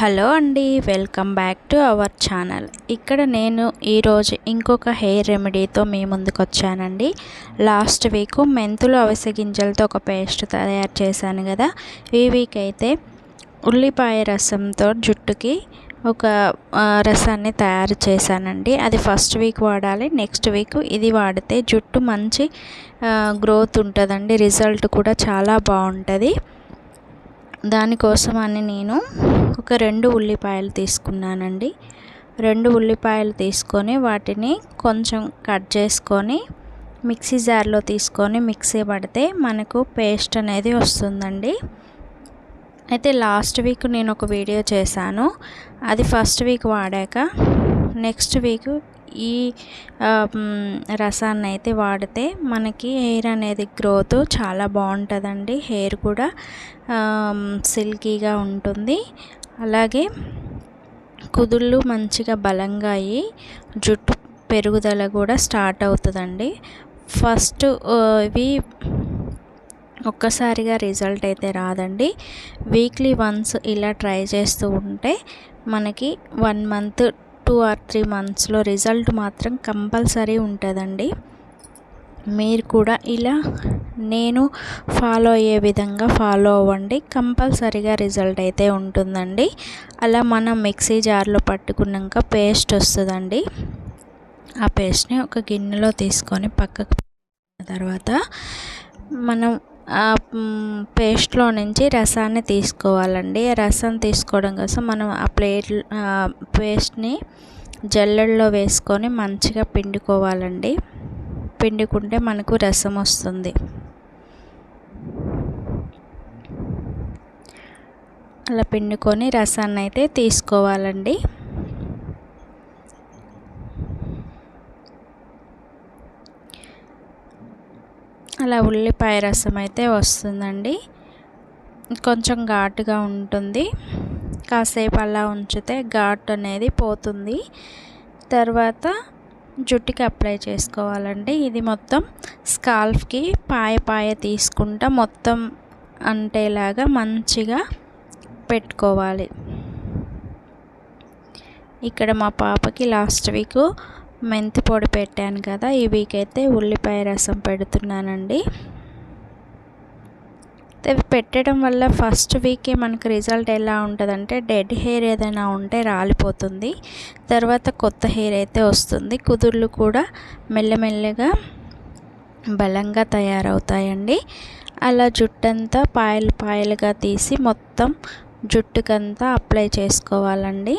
Hello అండి welcome back to our channel. ఇక్కడ నేను ఈరోజు ఇంకొక హెయిర్ రెమెడీతో మీ ముందుకు వచ్చానండి లాస్ట్ వీక్ మెంతులు అవిసె గింజలతో ఒక పేస్ట్ తయారు చేశాను కదా. ఈ వీక్ అయితే ఉల్లిపాయ రసంతో జుట్టుకి ఒక రసాన్ని తయారు చేశానండి. అది ఫస్ట్ వీక్ వాడాలి నెక్స్ట్ వీక్ ఇది వాడితే జుట్టు మంచి గ్రోత్ ఉంటుందండి. రిజల్ట్ కూడా చాలా బాగుంటుంది. దానికోసమని నేను ఒక రెండు ఉల్లిపాయలు తీసుకున్నానండి. రెండు ఉల్లిపాయలు తీసుకొని వాటిని కొంచెం కట్ చేసుకొని మిక్సీ జార్లో తీసుకొని మిక్సీ పడితే మనకు పేస్ట్ అనేది వస్తుందండి. అయితే లాస్ట్ వీక్ నేను ఒక వీడియో చేశాను. అది ఫస్ట్ వీక్ వాడాక నెక్స్ట్ వీక్ ఈ రసాన్ని అయితే వాడితే మనకి హెయిర్ అనేది గ్రోత్ చాలా బాగుంటుందండి. హెయిర్ కూడా సిల్కీగా ఉంటుంది. అలాగే కుదుళ్ళు మంచిగా బలంగా అయ్యి జుట్టు పెరుగుదల కూడా స్టార్ట్ అవుతుందండి. ఫస్ట్ ఇవి ఒక్కసారిగా రిజల్ట్ అయితే రాదండి. వీక్లీ వన్స్ ఇలా ట్రై చేస్తూ ఉంటే మనకి one month two or three మంత్స్లో రిజల్ట్ మాత్రం కంపల్సరీ ఉంటుందండి. మీరు కూడా ఇలా నేను ఫాలో అయ్యే విధంగా ఫాలో అవ్వండి. కంపల్సరీగా రిజల్ట్ అయితే ఉంటుందండి. అలా మనం మిక్సీ జార్లో పట్టుకున్నాక పేస్ట్ వస్తుందండి. ఆ పేస్ట్ని ఒక గిన్నెలో తీసుకొని పక్కకు తర్వాత మనం పేస్ట్లో నుంచి రసాన్ని తీసుకోవాలండి. రసం తీసుకోవడం కోసం మనం ఆ ప్లేట్ పేస్ట్ని జల్లెడలో వేసుకొని మంచిగా పిండుకోవాలండి. పిండుకుంటే మనకు రసం వస్తుంది. అలా పిండుకొని రసాన్ని అయితే తీసుకోవాలండి. అలా ఉల్లిపాయ రసం అయితే వస్తుందండి. కొంచెం ఘాటుగా ఉంటుంది. కాసేపు అలా ఉంచితే ఘాట్ అనేది పోతుంది. తర్వాత జుట్టుకి అప్లై చేసుకోవాలండి. ఇది మొత్తం స్కాల్ఫ్కి పాయ పాయ తీసుకుంటా మొత్తం అంటేలాగా మంచిగా పెట్టుకోవాలి. ఇక్కడ మా పాపకి లాస్ట్ వీక్ మెంతి పొడి పెట్టాను కదా ఈ వీక్ అయితే ఉల్లిపాయ రసం పెడుతున్నానండి. పెట్టడం వల్ల ఫస్ట్ వీకే మనకు రిజల్ట్ ఎలా ఉంటుందంటే డెడ్ హెయిర్ ఏదైనా ఉంటే రాలిపోతుంది. తర్వాత కొత్త హెయిర్ అయితే వస్తుంది. కుదుర్లు కూడా మెల్లమెల్లగా బలంగా తయారవుతాయండి. అలా జుట్టంతా పాయలు పాయలుగా తీసి మొత్తం జుట్టుకంతా అప్లై చేసుకోవాలండి.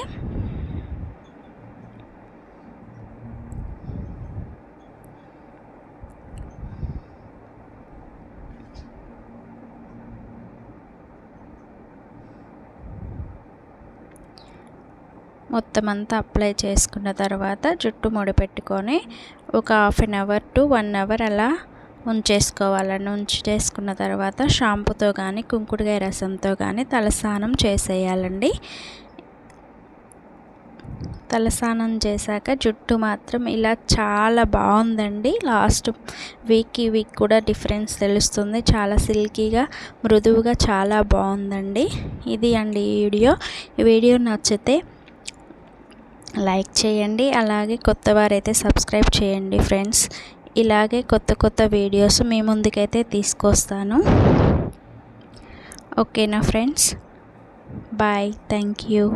మొత్తం అంతా అప్లై చేసుకున్న తర్వాత జుట్టు ముడిపెట్టుకొని ఒక half an hour to one hour అలా ఉంచేసుకోవాలని ఉంచి చేసుకున్న తర్వాత షాంపూతో కానీ కుంకుడుగాయ రసంతో కానీ తలస్నానం చేసేయాలండి. తలస్నానం చేశాక జుట్టు మాత్రం ఇలా చాలా బాగుందండి. లాస్ట్ వీక్ ఈ వీక్ కూడా డిఫరెన్స్ తెలుస్తుంది. చాలా సిల్కీగా మృదువుగా చాలా బాగుందండి. ఇది అండి ఈ వీడియో. ఈ వీడియో నచ్చితే లైక్ చేయండి. అలాగే కొత్త వారైతే సబ్స్క్రైబ్ చేయండి ఫ్రెండ్స్. ఇలాగే కొత్త కొత్త వీడియోస్ మీ ముందుకైతే తీసుకొస్తాను. ఓకేనా ఫ్రెండ్స్? బాయ్. Thank you.